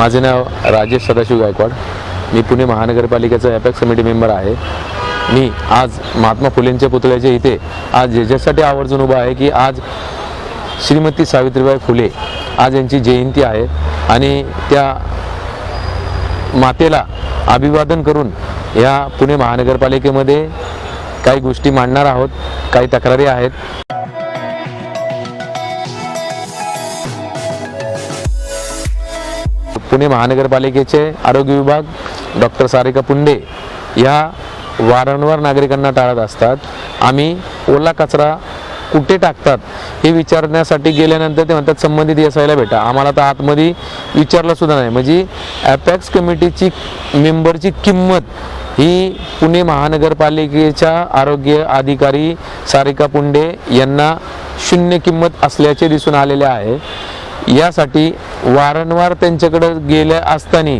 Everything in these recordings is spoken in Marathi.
माझे नाव राजेश सदाशिव गायकवाड. मी पुणे महानगरपालिकेचा एपॅक्स कमिटी मेंबर आहे. मी आज महात्मा फुलेंच्या पुतळ्याच्या इथे आज याच्यासाठी आवर्जून उभा आहे की आज श्रीमती सावित्रीबाई फुले आज यांची जयंती आहे आणि त्या मातेला अभिवादन करून या पुणे महानगरपालिकेमध्ये काही गोष्टी मांडणार आहोत काही तक्रारी आहेत. पुणे महानगरपालिकेचे आरोग्य विभाग डॉक्टर सारिका पुंडे या वारंवार नागरिकांना टाळत असतात. आम्ही ओला कचरा कुठे टाकतात हे विचारण्यासाठी गेल्यानंतर ते म्हणतात संबंधित एसआयला भेटा. आम्हाला तर आतमध्ये विचारलं सुद्धा नाही. म्हणजे ॲपॅक्स कमिटीची मेंबरची किंमत ही पुणे महानगरपालिकेच्या आरोग्य अधिकारी सारिका पुंडे यांना शून्य किंमत असल्याचे दिसून आलेले आहे. यासाठी वारंवार त्यांच्याकडे गेल्या असताना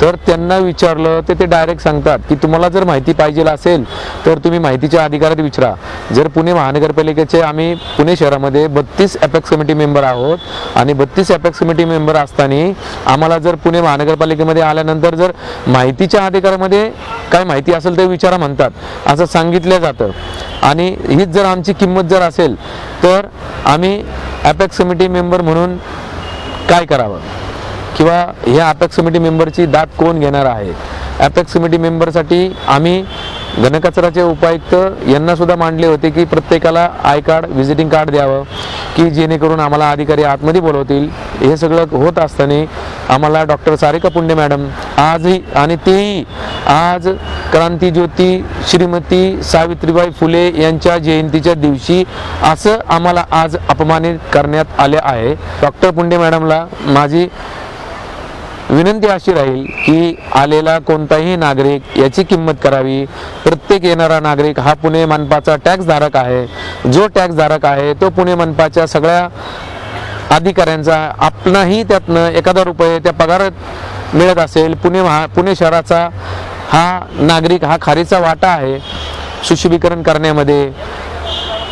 तर त्यांना विचारलं तर ते डायरेक्ट सांगतात की तुम्हाला जर माहिती पाहिजे असेल तर तुम्ही माहितीच्या अधिकारात विचारा. जर पुणे महानगरपालिकेचे आम्ही पुणे शहरामध्ये बत्तीस अपेक्स कमिटी मेंबर आहोत आणि बत्तीस अपेक्स कमिटी मेंबर असताना आम्हाला जर पुणे महानगरपालिकेमध्ये आल्यानंतर जर माहितीच्या अधिकारामध्ये काय माहिती असेल ते विचारा म्हणतात असं सांगितलं जातं. आणि हीच जर आमची किंमत जर असेल तर आम्ही अपेक्स कमिटी मेंबर म्हणून काय करावं? किंवा ह्या अपेक्स कमिटी मेंबरची दाद कोण घेणार आहे? अपेक्स कमिटी मेंबरसाठी आम्ही घनकचराचे उपायुक्त यांना सुद्धा मांडले होते की प्रत्येकाला आय कार्ड व्हिजिटिंग कार्ड द्यावं की जेणेकरून आम्हाला अधिकारी आतमध्ये बोलवतील. हे सगळं होत असताना आम्हाला डॉक्टर सारिका पुंडे मॅडम आजही आणि तेही आज क्रांतीज्योती श्रीमती सावित्रीबाई फुले यांच्या जयंतीच्या दिवशी असं आम्हाला आज अपमानित करण्यात आले आहे. डॉक्टर पुंडे मॅडमला माझी विनंती अशी राहील की आलेला कोणताही नागरिक याची किंमत करावी. प्रत्येक येणारा नागरिक हा पुणे मनपाचा टॅक्सधारक आहे. जो टॅक्सधारक आहे तो पुणे मनपाच्या सगळ्या अधिकाऱ्यांचा आपणाही त्यातनं एखादा रुपये त्या पगारात मिळत असेल पुणे महा पुणे शहराचा हा नागरिक हा खारीचा वाटा आहे सुशुभीकरण करण्यामध्ये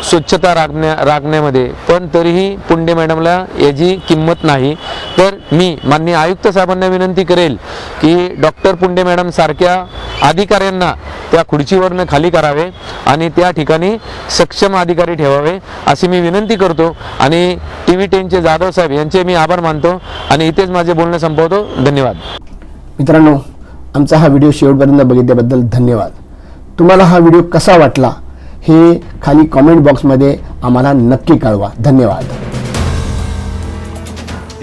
स्वच्छता राखण्या राखण्यामध्ये. पण तरीही पुंडे मॅडमला याची किंमत नाही. तर मी माननीय आयुक्त साहेबांना विनंती करेल की डॉक्टर पुंडे मॅडम सारख्या अधिकाऱ्यांना त्या खुर्चीवरनं खाली करावे आणि त्या ठिकाणी सक्षम अधिकारी ठेवावे अशी मी विनंती करतो. आणि टी व्ही टेनचे जाधव साहेब यांचे मी आभार मानतो आणि इथेच माझे बोलणं संपवतो. धन्यवाद. मित्रांनो आमचा हा व्हिडिओ शेवटपर्यंत बघितल्याबद्दल धन्यवाद. तुम्हाला हा व्हिडिओ कसा वाटला हे खाली कॉमेंट बॉक्समध्ये आम्हाला नक्की कळवा. धन्यवाद.